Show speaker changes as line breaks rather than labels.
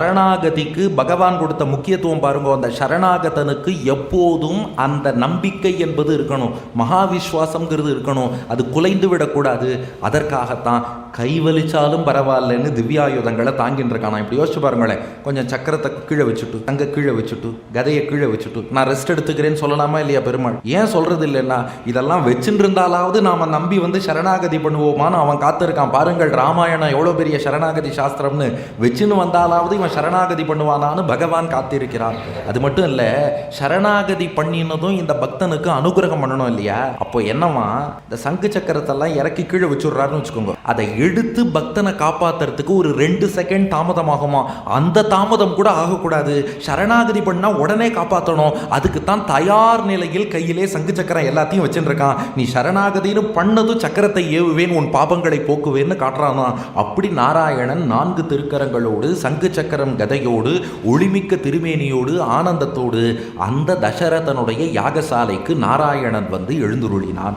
சரணாகதிக்கு பகவான் கொடுத்த முக்கியத்துவம் பாருங்க அந்த சரணாகதனுக்கு எப்போதும் அந்த நம்பிக்கை என்பது இருக்கணும். மகாவிஸ்வாசங்கிறது இருக்கணும். அது குலைந்து விடக்கூடாது. அதற்காகத்தான் கைவலிச்சாலும் பரவாயில்லன்னு திவ்யாயுதங்களை தாங்கின்னு இருக்கான் இப்படி யோசிச்சு பாருங்களேன். கொஞ்சம் சக்கரத்தை கீழே வச்சுட்டு தங்க கீழே வச்சுட்டு கதையை கீழே வச்சுட்டு நான் ரெஸ்ட் எடுத்துக்கிறேன்னு சொல்லலாமா இல்லையா பெருமாள்? ஏன் சொல்றது இல்லைன்னா இதெல்லாம் வச்சுட்டு இருந்தாலாவது நாம நம்பி வந்து சரணாகதி பண்ணுவோமான்னு அவன் காத்திருக்கான். பாருங்கள் ராமாயணம் எவ்வளோ பெரிய சரணாகதி சாஸ்திரம்னு. வச்சுன்னு வந்தாலாவது அவன் சரணாகதி பண்ணுவானான்னு பகவான் காத்திருக்கிறான் அது மட்டும் இல்லை சரணாகதி பண்ணினதும் இந்த பக்தனுக்கு அனுகிரகம் பண்ணணும் இல்லையா? அப்போ என்னவா? இந்த சங்கு சக்கரத்தெல்லாம் இறக்கி கீழே வச்சுடுறாருன்னு வச்சுக்கோங்க. அதை எடுத்து பக்தனை காப்பாத்துறதுக்கு ஒரு ரெண்டு செகண்ட் தாமதமாகுமா? அந்த தாமதம் கூட ஆகக்கூடாது. சரணாகதி பண்ணா உடனே காப்பாற்றணும் அதுக்கு தான் தயார் நிலையில் கையிலே சங்கு சக்கரம் எல்லாத்தையும் வச்சுருக்கான் இருக்கான் நீ சரணாகதின்னு பண்ணதும் சக்கரத்தை ஏவுவேன் உன் பாபங்களை போக்குவேன்னு காட்டுறான்? அப்படி நாராயணன் நான்கு திருக்கரங்களோடு சங்கு சக்கர சக்கரம் கதையோடு ஒளிமிக்க திருமேனியோடு ஆனந்தத்தோடு அந்த தசரதனுடைய யாகசாலைக்கு நாராயணன் வந்து எழுந்துருளினான்.